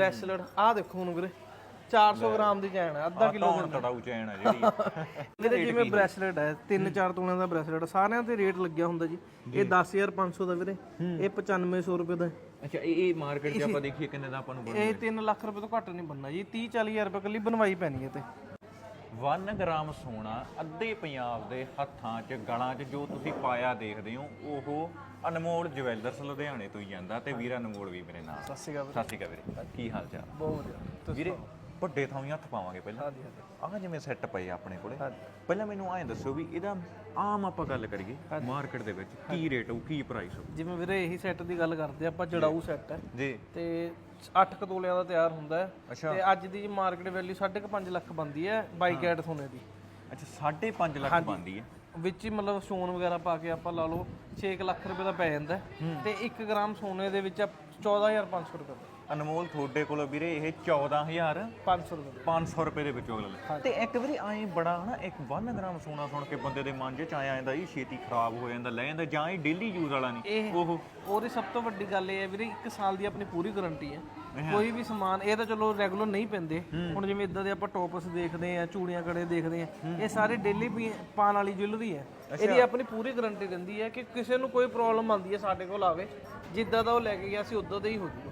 Bracelet ਆਹ ਦੇਖੋ ਹੁਣ ਵੀਰੇ 400 ਗ੍ਰਾਮ ਦੀ ਚੈਨ ਹੈ ਅੱਧਾ ਕਿਲੋ ਹੁਣ ਤੜਾਊ ਚੈਨ ਆ ਜਿਹੜੀ? ਇਹਦੇ ਜਿਵੇਂ ਬ੍ਰੈਸਲੇਟ ਹੈ। 3-4 ਤੋਲਿਆਂ ਦਾ ਬ੍ਰੈਸਲੇਟ ਸਾਰਿਆਂ ਤੇ ਰੇਟ ਲੱਗਿਆ ਹੁੰਦਾ ਜੀ। ਇਹ 10500 ਦਾ ਵੀਰੇ ਇਹ 9500 ਰੁਪਏ ਦਾ। ਅੱਛਾ ਇਹ ਇਹ ਮਾਰਕੀਟ 'ਚ ਆਪਾਂ ਦੇਖੀਏ ਕਿੰਨੇ ਦਾ ਆਪਾਂ ਨੂੰ ਇਹ 3 ਲੱਖ ਰੁਪਏ ਤੋਂ ਘੱਟ ਨਹੀਂ ਬਣਨਾ ਜੀ 30-40000 ਰੁਪਏ ਕੱਲੀ ਬਣਵਾਈ ਪੈਣੀ ਹੈ ਤੇ। 1 ਗ੍ਰਾਮ ਸੋਨਾ ਅੱਧੇ ਪੰਜਾਬ ਦੇ ਹੱਥਾਂ 'ਚ ਗਲਾਂ 'ਚ ਜੋ ਤੁਸੀਂ ਪਾਇਆ ਦੇਖਦੇ ਹੋ ਉਹ ਅਨਮੋਲ ਜਵੈਲਰਸ ਲੁਧਿਆਣੇ ਤੋਂ ਹੀ ਜਾਂਦਾ ਤੇ ਵੀਰ ਅਨਮੋਲ ਵੀ ਮੇਰੇ ਨਾਲ। ਸਤਿ ਸ਼੍ਰੀ ਅਕਾਲ ਸਤਿ ਸ਼੍ਰੀ ਅਕਾਲ ਵੀਰੇ। ਕੀ ਹਾਲ ਚਾਲ? ਬਹੁਤ ਵਧੀਆ। ਵੀਰੇ ਵੱਡੇ ਥਾਂ ਹੀ ਹੱਥ ਪਾਵਾਂਗੇ ਪਹਿਲਾਂ। ਹਾਂਜੀ ਹਾਂਜੀ। ਆਹ ਜਿਵੇਂ ਸੈੱਟ ਪਏ ਆ ਆਪਣੇ ਕੋਲੇ। ਪਹਿਲਾਂ ਮੈਨੂੰ ਐਂ ਦੱਸੋ ਵੀ ਇਹਦਾ ਆਮ ਆਪਾਂ ਗੱਲ ਕਰੀਏ ਮਾਰਕੀਟ ਦੇ ਵਿੱਚ ਕੀ ਰੇਟ ਹੋਊ ਕੀ ਪ੍ਰਾਈਸ ਹੋਊ? ਜਿਵੇਂ ਵੀਰੇ ਇਹੀ ਸੈੱਟ ਦੀ ਗੱਲ ਕਰਦੇ ਆਪਾਂ ਜੜਾਊ ਸੈੱਟ ਹੈ। ਜੀ। ਤੇ 8 ਕਤੋਲਿਆਂ ਦਾ ਤਿਆਰ ਹੁੰਦਾ ਹੈ। ਤੇ ਅੱਜ ਦੀ ਮਾਰਕੀਟ ਵੈਲਿਊ 5.5 ਲੱਖ ਬੰਦੀ ਹੈ 22 ਕੈਰਟ ਸੋਨੇ ਦੀ। ਅੱਛਾ 5.5 ਲੱਖ ਬਣਦੀ ਹੈ। ਵਿੱਚ ਹੀ ਮਤਲਬ ਸੋਨ ਵਗੈਰਾ ਪਾ ਕੇ ਆਪਾਂ ਲਾ ਲਓ 6 ਲੱਖ ਰੁਪਏ ਦਾ ਪੈ ਜਾਂਦਾ। ਤੇ 1 ਗ੍ਰਾਮ ਸੋਨੇ ਦੇ ਵਿੱਚ 14500 ਰੁਪਏ। ਦਾ ਅਨਮੋਲ ਤੁਹਾਡੇ ਕੋਲ ਵੀਰੇ ਇਹ 14000 500 ਰੁਪਏ। ਦਾ 500 ਰੁਪਏ ਦੇ ਵਿੱਚੋਂ ਅਗਲਾ ਤੇ ਇੱਕ ਵਾਰੀ ਐਂ ਬੜਾ ਹਨਾ ਇੱਕ 1 ਗ੍ਰਾਮ ਸੋਨਾ ਸੁਣ ਕੇ ਬੰਦੇ ਦੇ ਮਨ 'ਚ ਆਇਆ ਜਾਂਦਾ ਇਹ ਛੇਤੀ ਖਰਾਬ ਹੋ ਜਾਂਦਾ ਲੈ ਜਾਂਦਾ ਜਾਂ ਇਹ ਡੇਲੀ ਯੂਜ਼ ਵਾਲਾ ਨਹੀਂ। ਇਹ ਉਹ ਉਹਦੀ ਸਭ ਤੋਂ ਵੱਡੀ ਗੱਲ ਇਹ ਹੈ ਵੀਰੇ 1 ਸਾਲ ਦੀ ਆਪਣੀ ਪੂਰੀ ਗਾਰੰਟੀ ਹੈ। ਕੋਈ ਵੀ ਸਮਾਨ ਇਹ ਤਾਂ ਚਲੋ ਰੈਗੂਲਰ ਨਹੀਂ ਪੈਂਦੇ। ਹੁਣ ਜਿਵੇਂ ਇਦਾਂ ਦੇ ਆਪਾਂ ਟੋਪਸ ਦੇਖਦੇ ਆ ਚੂੜੀਆਂ ਕੜੇ ਦੇਖਦੇ ਆ ਇਹ ਸਾਰੇ ਡੇਲੀ ਪਾਣ ਵਾਲੀ ਜੁਐਲਰੀ ਹੈ। ਇਹਦੀ ਆਪਣੀ ਪੂਰੀ ਗਾਰੰਟੀ ਰਹਿੰਦੀ ਹੈ ਕਿ ਕਿਸੇ ਨੂੰ ਕੋਈ ਪ੍ਰੋਬਲਮ ਆਉਂਦੀ ਹੈ ਸਾਡੇ ਕੋਲ ਆਵੇ। ਜਿੱਦਾਂ ਦਾ ਉਹ ਲੈ ਕੇ ਗਿਆ ਸੀ ਉਦਾਂ ਦਾ ਹੀ ਹੋ ਜਾਊਗਾ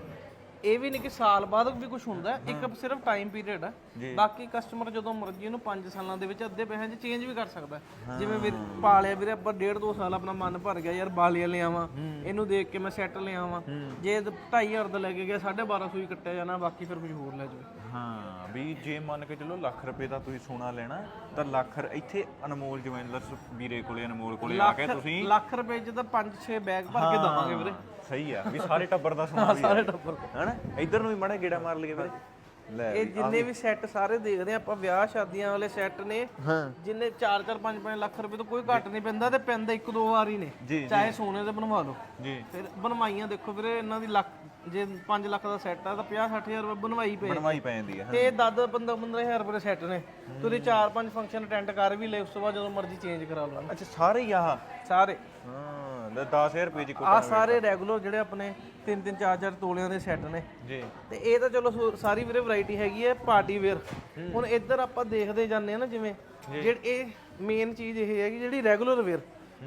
ਇਹ ਵੀ ਨਹੀਂ ਕਿ ਸਾਲ ਬਾਅਦ ਵੀ ਕੁਝ ਹੁੰਦਾ ਹੈ, ਇੱਕ ਸਿਰਫ ਟਾਈਮ ਪੀਰੀਅਡ ਹੈ ਬਾਕੀ ਕਸਟਮਰ ਜਦੋਂ ਮਰਜ਼ੀ ਇਹਨੂੰ 5 ਸਾਲਾਂ ਦੇ ਵਿੱਚ ਅੱਧੇ ਪੈਸਿਆਂ 'ਚ ਚੇਂਜ ਵੀ ਕਰ ਸਕਦਾ। ਹੈ। ਜਿਵੇਂ ਵੀਰ ਪਾਲਿਆ ਵੀਰੇ ਆਪਾਂ ਡੇਢ ਦੋ ਸਾਲ ਆਪਣਾ ਮਨ ਭਰ ਗਿਆ ਯਾਰ ਬਾਲੀਆ ਲਿਆਵਾਂ ਇਹਨੂੰ ਦੇਖ ਕੇ ਮੈਂ ਸੈੱਟ ਲਿਆਵਾਂ ਜੇ 2500 ਦਾ ਲੈ ਕੇ ਗਿਆ 1250 ਹੀ ਕੱਟਿਆ ਜਾਣਾ ਬਾਕੀ ਫਿਰ ਕੁਝ ਹੋਰ ਲੈ ਜਾਵੇ ਹਾਂ ਵੀ ਜੇ ਮੰਨ ਕੇ ਚੱਲੋ ਲੱਖ ਰੁਪਏ ਦਾ ਤੁਸੀਂ ਸੋਨਾ ਲੈਣਾ ਤਾਂ ਲੱਖ ਰ- ਇੱਥੇ ਅਨਮੋਲ ਜਵੈਲਰਸ ਵੀਰੇ ਕੋਲੇ ਅਨਮੋਲ ਕੋਲੇ ਆ ਕੇ ਤੁਸੀਂ ਲੱਖ ਰੁਪਏ 'ਚ ਤਾਂ 5-6 ਬੈਗ ਭਰ ਕੇ ਦਵਾਂਗੇ ਵੀਰੇ। ਸਹੀ ਆ ਵੀ ਸਾਰੇ ਟੱਬਰ ਦਾ ਸੋਨਾ ਵੀ ਸਾਰੇ ਟੱਬਰ ਹਨਾ? ਇੱਧਰ ਨੂੰ ਵੀ ਮੜਾ ਗੇੜਾ ਮਾਰ ਲਈਏ ਵੀਰੇ। ਲੈ ਇਹ ਜਿੰਨੇ ਵੀ। ਸੈੱਟ ਸਾਰੇ ਦੇਖਦੇ ਆ ਆਪਾਂ ਵਿਆਹ ਸ਼ਾਦੀਆਂ ਵਾਲੇ ਸੈੱਟ ਨੇ। ਜਿੰਨੇ 4-4 5-5 ਲੱਖ ਰੁਪਏ ਤੋਂ ਕੋਈ ਘੱਟ ਨਹੀਂ ਪੈਂਦਾ ਤੇ ਪੈਂਦਾ ਇੱਕ ਦੋ ਵਾਰ ਹੀ ਨੇ ਚਾਹੇ ਸੋਨੇ ਦੇ ਬਣਵਾ ਲਓ। ਜੀ। ਫਿਰ ਬਣਵਾਈਆਂ ਦੇਖੋ ਵੀਰੇ ਇਹਨਾਂ ਦੀ ਲੱਖ ਜੇ 5 ਲੱਖ ਦਾ ਸੈੱਟ ਆ ਤਾਂ 50-60000 ਰੁਪਏ ਬਣਵਾਈ ਪਏ ਬਣਵਾਈ ਪੈ ਜਾਂਦੀ ਆ ਤੇ 10 15-15000 ਰੁਪਏ ਦੇ ਸੈੱਟ ਨੇ। ਤੁਸੀਂ 4-5 ਫੰਕਸ਼ਨ ਅਟੈਂਡ ਕਰ ਵੀ ਲਏ ਉਸ ਤੋਂ ਬਾਅਦ ਜਦੋਂ ਮਰਜ਼ੀ ਚੇਂਜ ਕਰਾ ਲਓ। ਅੱਛਾ ਸਾਰੇ ਹੀ ਆਹ ਸਾਰੇ। ਹਾਂ ਲੈ 10000 ਰੁਪਏ ਦੀ ਆ ਸਾਰੇ ਰੈਗੂਲਰ ਜਿਹੜੇ ਆਪਣੇ 3-3 4-4 ਤੋਲਿਆਂ ਦੇ ਸੈੱਟ ਨੇ। ਜੀ। ਤੇ ਇਹ ਤਾਂ ਚਲੋ ਸੋ- ਸਾਰੀ ਵੀਰੇ ਵੈਰਾਈਟੀ ਹੈਗੀ ਹੈ ਪਾਰਟੀ ਵੇਅਰ ਹੁਣ ਇੱਧਰ ਆਪਾਂ ਦੇਖਦੇ ਜਾਂਦੇ ਆ ਨਾ ਜਿਵੇਂ ਜਿਹੜੇ ਇਹ ਮੇਨ ਚੀਜ਼ ਇਹ ਹੈ ਕਿ ਜਿਹੜੀ ਰੈਗੂਲਰ ਵੇਅਰ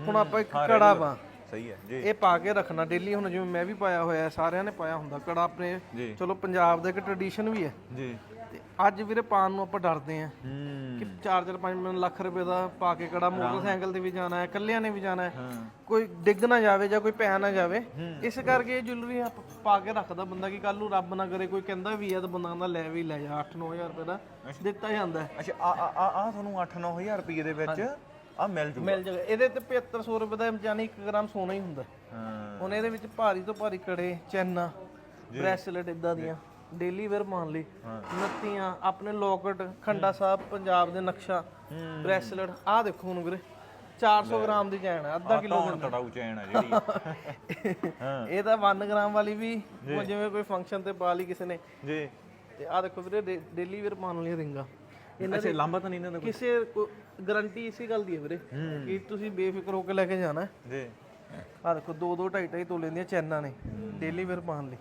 ਹੁਣ ਆਪਾਂ ਇੱਕ ਕੜਾ ਪਾ ਸਹੀ ਹੈ ਜੀ। ਇਹ ਪਾ ਕੇ ਰੱਖਣਾ ਡੇਲੀ ਹੁਣ ਜਿਵੇਂ ਮੈਂ ਵੀ ਪਾਇਆ ਹੋਇਆ ਸਾਰਿਆਂ ਨੇ ਪਾਇਆ ਹੁੰਦਾ ਕੜਾ ਆਪਣੇ। ਚਲੋ ਪੰਜਾਬ ਦਾ ਇੱਕ ਟ੍ਰੈਡੀਸ਼ਨ ਵੀ ਹੈ। ਜੀ। ਤੇ ਅੱਜ ਵੀਰੇ ਪਾਣ ਨੂੰ ਆਪਾਂ ਡਰਦੇ ਆ ਕਿ 4-4 5 ਲੱਖ ਰੁਪਏ ਦਾ ਪਾ ਕੇ ਕੜਾ ਮੋਟਰਸਾਈਕਲ ਤੇ ਵੀ ਜਾਣਾ ਹੈ ਕੱਲਿਆਂ ਨੇ ਵੀ ਜਾਣਾ ਹੈ। ਕੋਈ ਡਿੱਗ ਨਾ ਜਾਵੇ ਜਾਂ ਕੋਈ ਪੈ ਨਾ ਜਾਵੇ। ਇਸ ਕਰਕੇ ਇਹ ਜੁਐਲਰੀ ਆਪ ਪਾ ਕੇ ਰੱਖਦਾ ਬੰਦਾ ਕਿ ਕੱਲ ਨੂੰ ਰੱਬ ਨਾ ਕਰੇ ਕੋਈ ਕਹਿੰਦਾ ਵੀ ਆ ਤਾਂ ਬੰਦਾ ਕਹਿੰਦਾ ਲੈ ਵੀ ਲੈ ਜਾ 8-9000 ਰੁਪਏ ਦਾ ਦਿੱਤਾ ਜਾਂਦਾ ਅੱਛਾ ਆ ਆ ਆ ਤੁਹਾਨੂੰ 8-9000 ਰੁਪਏ ਦੇ ਵਿੱਚ ਆ ਮਿਲ ਜੂ ਮਿਲ ਜਾਏਗਾ ਇਹਦੇ ਤੇ 7500 ਰੁਪਏ ਦਾ ਯਾਨੀ 1 ਗ੍ਰਾਮ ਸੋਨਾ ਹੀ ਹੁੰਦਾ। ਹਾਂ। ਹੁਣ ਇਹਦੇ ਵਿੱਚ ਭਾਰੀ ਤੋਂ ਭਾਰੀ ਕੜੇ ਚੈਨਾ ਬ੍ਰੈਸਲੇਟ ਇਦਾਂ ਦੀਆਂ। ਡੇਲੀ ਵੇਅਰ ਮੰਨ ਲਈ। ਨੱਤੀਆਂ ਆਪਣੇ ਲੋਕਟ ਖੰਡਾ ਸਾਹਿਬ ਪੰਜਾਬ ਦੇ ਨਕਸ਼ਾ ਬ੍ਰੈਸਲੇਟ। ਆਹ ਦੇਖੋ ਹੁਣ ਵੀਰੇ 400 ਗ੍ਰਾਮ ਦੀ ਚੈਨ ਹੈ ਅੱਧਾ ਕਿਲੋ ਹੁਣ ਤੜਾਊ ਚੈਨ ਆ ਜਿਹੜੀ। ਇਹ ਤਾਂ 1 ਗ੍ਰਾਮ ਵਾਲੀ ਵੀ ਜਿਵੇਂ ਕੋਈ ਫੰਕਸ਼ਨ ਤੇ ਪਾ ਲਈ ਕਿਸੇ ਨੇ। ਜੀ। ਤੇ ਆਹ ਦੇਖੋ ਵੀਰੇ ਡੇਲੀ ਵੇਅਰ ਪਾਉਣ ਵਾਲੀਆਂ ਰਿੰਗਾਂ। ਇਹਨਾਂ ਅੱਛਾ ਲੰਬਾ ਤਾਂ ਨਹੀਂ ਇਹਨਾਂ ਦਾ ਕਿਸੇ ਗਾਰੰਟੀ ਇਸੇ ਗੱਲ ਦੀ ਹੈ ਵੀਰੇ ਕਿ ਤੁਸੀਂ ਬੇਫਿਕਰ ਹੋ ਕੇ ਲੈ ਕੇ ਜਾਣਾ। ਹੈ ਜੀ। ਆਹ ਦੇਖੋ 2 2 2.5 2.5 ਤੋਲੇ ਦੀਆਂ ਚੈਨਾਂ ਨੇ ਡੇਲੀ ਵੇਅਰ ਪਾਉਣ ਲਈ।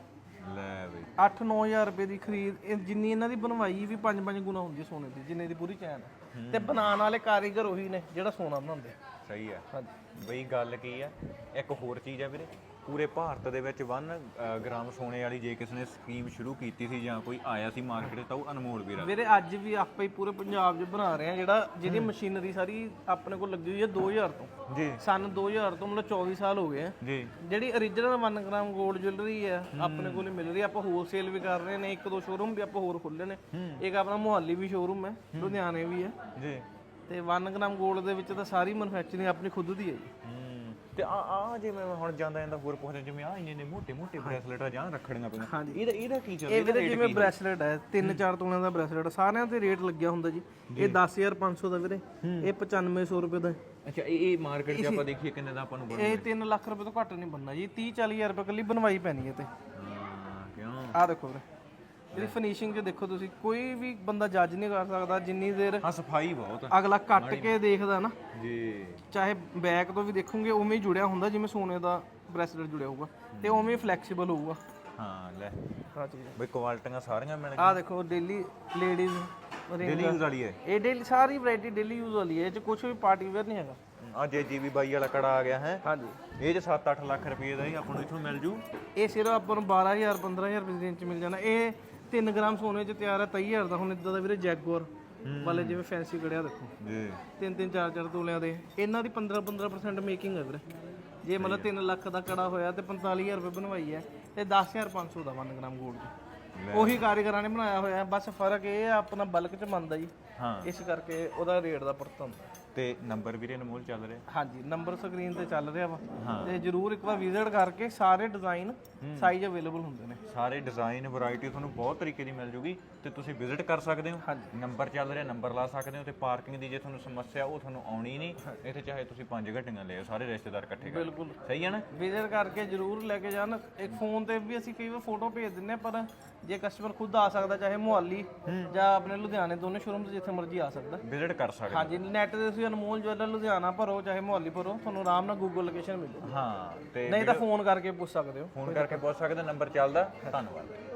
ਲੈ ਬਈ। 8-9000 ਰੁਪਏ ਦੀ ਖਰੀਦ ਇਹ ਜਿੰਨੀ ਇਹਨਾਂ ਦੀ ਬਣਵਾਈ ਵੀ 5-5 ਗੁਣਾ ਹੁੰਦੀ ਹੈ ਸੋਨੇ ਦੀ ਜਿੰਨੇ ਦੀ ਪੂਰੀ ਚੈਨ ਹੈ। ਤੇ ਬਣਾਉਣ ਵਾਲੇ ਕਾਰੀਗਰ ਉਹੀ ਨੇ ਜਿਹੜਾ ਸੋਨਾ ਬਣਾਉਂਦੇ ਆ। ਸਹੀ ਆ ਹਾਂਜੀ। ਬਈ ਗੱਲ ਕੀ ਆ? ਇੱਕ ਹੋਰ ਚੀਜ਼ ਆ ਵੀਰੇ। ਪੂਰੇ ਭਾਰਤ ਦੇ ਵਿੱਚ 1 ਗ੍ਰਾਮ ਸੋਨੇ ਵਾਲੀ ਜੇ ਕਿਸੇ ਨੇ ਸਕੀਮ ਸ਼ੁਰੂ ਕੀਤੀ ਸੀ ਜਾਂ ਕੋਈ ਆਇਆ ਸੀ ਮਾਰਕੀਟ ਤਾਂ ਉਹ ਅਨਮੋਲ ਵੀਰਾ। ਵੀਰੇ ਅੱਜ ਵੀ ਆਪਾਂ ਹੀ ਪੂਰੇ ਪੰਜਾਬ 'ਚ ਬਣਾ ਰਹੇ ਆ ਜਿਹੜਾ ਜਿਹਦੀ ਮਸ਼ੀਨਰੀ ਸਾਰੀ ਆਪਣੇ ਕੋਲ ਲੱਗੀ ਹੋਈ ਹੈ 2000 ਤੋਂ। ਜੀ। ਸਨ 2000 ਤੋਂ ਮਤਲਬ 24 ਸਾਲ ਹੋ ਗਏ ਆ। ਜੀ। ਜਿਹੜੀ origignal 1 ਗ੍ਰਾਮ 골ਡ ਜੁਐਲਰੀ ਹੈ। ਆਪਣੇ ਕੋਲ ਹੀ ਮਿਲ ਰਹੀ ਹੈ ਆਪਾਂ ਹੋਲਸੇਲ ਵੀ ਕਰ ਰਹੇ ਨੇ ਇੱਕ ਦੋ ਸ਼ੋਰੂਮ ਵੀ ਆਪਾਂ ਹੋਰ ਖੋਲੇ ਨੇ। ਇੱਕ ਆਪਣਾ ਮੁਹੱਲੀ ਵੀ ਸ਼ੋਰੂਮ ਹੈ। ਲੁਧਿਆਣੇ ਵੀ ਹੈ। ਜੀ। ਤੇ 1 ਗ੍ਰਾਮ 골ਡ ਦੇ ਵਿੱਚ ਤਾਂ ਸਾਰੀ ਮੈਨੂਫੈਕਚਰਿੰਗ ਆਪਣੀ ਖੁਦ ਦੀ ਹੈ ਜੀ। ਹੂੰ। ਤੇ ਆ ਆ ਜਿਵੇਂ ਮੈਂ ਹੁਣ ਜਾਂਦਾ ਜਾਂਦਾ ਹੋਰ ਪੁੱਛਦਾ ਜਿਵੇਂ ਆ ਇੰਨੇ ਨੇ ਮੋਟੇ ਮੋਟੇ ਬ੍ਰੈਸਲੇਟ ਆ ਜਾਂ ਰੱਖੜੀਆਂ ਪਈਆਂ। ਇਹਦਾ ਇਹਦਾ ਕੀ ਚੱਲ ਇਹ ਵੀਰੇ ਜਿਵੇਂ ਬ੍ਰੈਸਲੇਟ ਹੈ 3-4 ਤੋਲਿਆਂ ਦਾ ਬ੍ਰੈਸਲੇਟ ਸਾਰਿਆਂ ਤੇ ਰੇਟ ਲੱਗਿਆ ਹੁੰਦਾ ਜੀ। ਇਹ 10500 ਦਾ ਵੀਰੇ। ਇਹ 9500 ਰੁਪਏ ਦਾ। ਅੱਛਾ ਇਹ ਇਹ ਮਾਰਕੀਟ 'ਚ ਆਪਾਂ ਦੇਖੀਏ ਕਿੰਨੇ ਦਾ ਆਪਾਂ ਨੂੰ ਬਣ ਇਹ 3 ਲੱਖ ਰੁਪਏ ਤੋਂ ਘੱਟ ਨਹੀਂ ਬਣਨਾ ਜੀ 30-40000 ਰੁਪਏ ਕੱਲੀ ਬਣਵਾਈ ਪੈਣੀ ਹੈ ਤੇ ਆਹ ਦੇਖੋ ਵੀਰੇ। ਇਹਦੀ ਫਿਨਿਸ਼ਿੰਗ 'ਚ ਦੇਖੋ ਤੁਸੀਂ ਕੋਈ ਵੀ ਬੰਦਾ ਜੱਜ ਨਹੀਂ ਕਰ ਸਕਦਾ ਜਿੰਨੀ ਦੇਰ ਹਾਂ ਸਫ਼ਾਈ ਬਹੁਤ ਆ। ਅਗਲਾ ਕੱਟ ਕੇ ਦੇਖਦਾ ਨਾ। ਜੀ। ਚਾਹੇ ਬੈਕ ਤੋਂ ਵੀ ਦੇਖੋਗੇ ਉਵੇਂ ਹੀ ਜੁੜਿਆ ਹੁੰਦਾ ਜਿਵੇਂ ਸੋਨੇ ਦਾ ਬ੍ਰੈਸਲੇਟ ਜੁੜਿਆ ਹੋਊਗਾ ਤੇ ਉਵੇਂ ਫਲੈਕਸੀਬਲ ਹੋਊਗਾ। ਹਾਂ ਲੈ। ਆ ਚੀਜ਼ ਬਈ ਕੁਆਲਟੀਆਂ ਸਾਰੀਆਂ ਮਿਲ ਆ ਦੇਖੋ ਡੇਲੀ ਲੇਡੀਜ਼ ਡੇਲੀ ਯੂਜ਼ ਵਾਲੀ ਹੈ। ਇਹ ਡੇਲੀ ਸਾਰੀ ਵੈਰਾਈਟੀ ਡੇਲੀ ਯੂਜ਼ ਵਾਲੀ ਹੈ ਇਹ ਚ ਕੁਝ ਵੀ ਪਾਰਟੀ ਵੇਅਰ ਨਹੀਂ ਹੈਗਾ। ਆ ਜੇ ਜੀਬੀ ਬਾਈ ਵਾਲਾ ਕੜਾ ਆ ਗਿਆ ਹੈ। ਹਾਂਜੀ। ਇਹ ਚ 7-8 ਲੱਖ ਰੁਪਏ ਦਾ ਹੀ ਆਪਾਂ ਨੂੰ ਇਥੋਂ ਮਿਲ ਜੂ। ਇਹ ਸਿਰਫ ਆਪਾਂ ਨੂੰ 12000 15000 ਰੁਪਏ ਦੀ ਰੇਂਜ ਚ ਮਿਲ ਜਾਣਾ। ਇਹ 3 ਗ੍ਰਾਮ ਸੋਨੇ ਚ ਤਿਆਰ ਹੈ 23000 ਦਾ ਹੁਣ ਇਦਾਂ ਦਾ ਵੀਰੇ ਜੈਗੁਅਰ ਵਾਲੇ ਜਿਵੇਂ ਫੈਂਸੀ ਕੜਿਆ ਦੇਖੋ। ਜੀ। ਤਿੰਨ ਤਿੰਨ ਚਾਰ ਚਾਰ ਤੋਲਿਆਂ ਦੇ। ਇਹਨਾਂ ਦੀ 15 15% ਮੇਕਿੰਗ ਹੈ ਵੀਰੇ। ਜੇ ਮਤਲਬ 3 ਲੱਖ ਦਾ ਕੜਾ ਹੋਇਆ ਤੇ 45000 ਰੁਪਏ ਬਣਵਾਈ ਹੈ ਤੇ 10500 ਦਾ 1 ਗ੍ਰਾਮ 골ਡ ਚ ਉਹੀ ਕਾਰੀਗਰਾਂ ਨੇ ਬਣਾਇਆ ਹੋਇਆ ਬਸ ਫ਼ਰਕ ਇਹ ਆਪਣਾ ਬਲਕ ਚ ਮੰਨਦਾ ਜੀ। ਹਾਂ। ਇਸ ਕਰਕੇ ਉਹਦਾ ਰੇਟ ਦਾ ਪਰਤ ਹੁੰਦਾ। ਤੇ ਨੰਬਰ ਵੀਰੇ ਅਨਮੋਲ ਚੱਲ ਰਿਹਾ? ਹਾਂਜੀ ਨੰਬਰ ਸਕਰੀਨ ਤੇ ਚੱਲ ਰਿਹਾ ਵਾ। ਤੇ ਜਰੂਰ ਇੱਕ ਵਾਰ ਵਿਜ਼ਿਟ ਕਰਕੇ ਸਾਰੇ ਡਿਜ਼ਾਈਨ ਸਾਈਜ਼ ਅਵੇਲੇਬਲ ਹੁੰਦੇ ਨੇ। ਸਾਰੇ ਡਿਜ਼ਾਈਨ ਵੈਰਾਈਟੀ ਤੁਹਾਨੂੰ ਬਹੁਤ ਤਰੀਕੇ ਦੀ ਮਿਲ ਜੂਗੀ ਤੇ ਤੁਸੀਂ ਵਿਜ਼ਿਟ ਕਰ ਸਕਦੇ ਹੋ। ਹਾਂਜੀ। ਨੰਬਰ ਚੱਲ ਰਿਹਾ ਨੰਬਰ ਲਾ ਸਕਦੇ ਹੋ ਤੇ ਪਾਰਕਿੰਗ ਦੀ ਜੇ ਤੁਹਾਨੂੰ ਸਮੱਸਿਆ ਉਹ ਤੁਹਾਨੂੰ ਆਉਣੀ ਨਹੀਂ। ਇੱਥੇ ਚਾਹੇ ਤੁਸੀਂ ਪੰਜ ਘੰਟੀਆਂ ਲਿਓ ਸਾਰੇ ਰਿਸ਼ਤੇਦਾਰ ਇਕੱਠੇ ਕਰ ਬਿਲਕੁਲ। ਸਹੀ ਹੈ ਨਾ? ਵਿਜ਼ਿਟ ਕਰਕੇ ਜਰੂਰ ਲੈ ਕੇ ਜਾਣ। ਇੱਕ ਫੋਨ ਤੇ ਵੀ ਅਸੀਂ ਕਈ ਵਾਰ ਫੋਟੋ ਭੇਜ ਦਿੰਨੇ ਪਰ ਜੇ ਕਸਟਮਰ ਖੁਦ ਆ ਸਕਦਾ ਚਾਹੇ ਮੁਹੱਲੀ ਜਾਂ ਆਪਣੇ ਲੁਧਿਆਣੇ ਦੋਨੇ ਸ਼ੋਰੂਮ ਤੋਂ ਜਿੱਥੇ ਮਰਜ਼ੀ ਆ ਸਕਦਾ। ਵਿਜ਼ਿਟ ਕਰ ਸਕਦੇ ਹਾਂਜੀ ਨੈਟ ਤੇ ਤੁਸੀਂ ਅਨਮੋਲ ਜਵੈਲਰ ਲੁਧਿਆਣਾ ਭਰੋ ਚਾਹੇ ਮੁਹੱਲੀ ਭਰੋ ਤੁਹਾਨੂੰ ਆਰਾਮ ਨਾਲ ਗੂਗਲ ਲੋਕੇਸ਼ਨ ਮਿਲੂ ਹਾਂ ਤੇ ਨਹੀਂ ਤਾਂ ਫੋਨ ਕਰਕੇ ਪੁੱਛ ਸਕਦੇ ਹੋ। ਫੋਨ ਕਰਕੇ ਪੁੱਛ ਸਕਦੇ ਨੰਬਰ ਚੱਲਦਾ ਧੰਨਵਾਦ।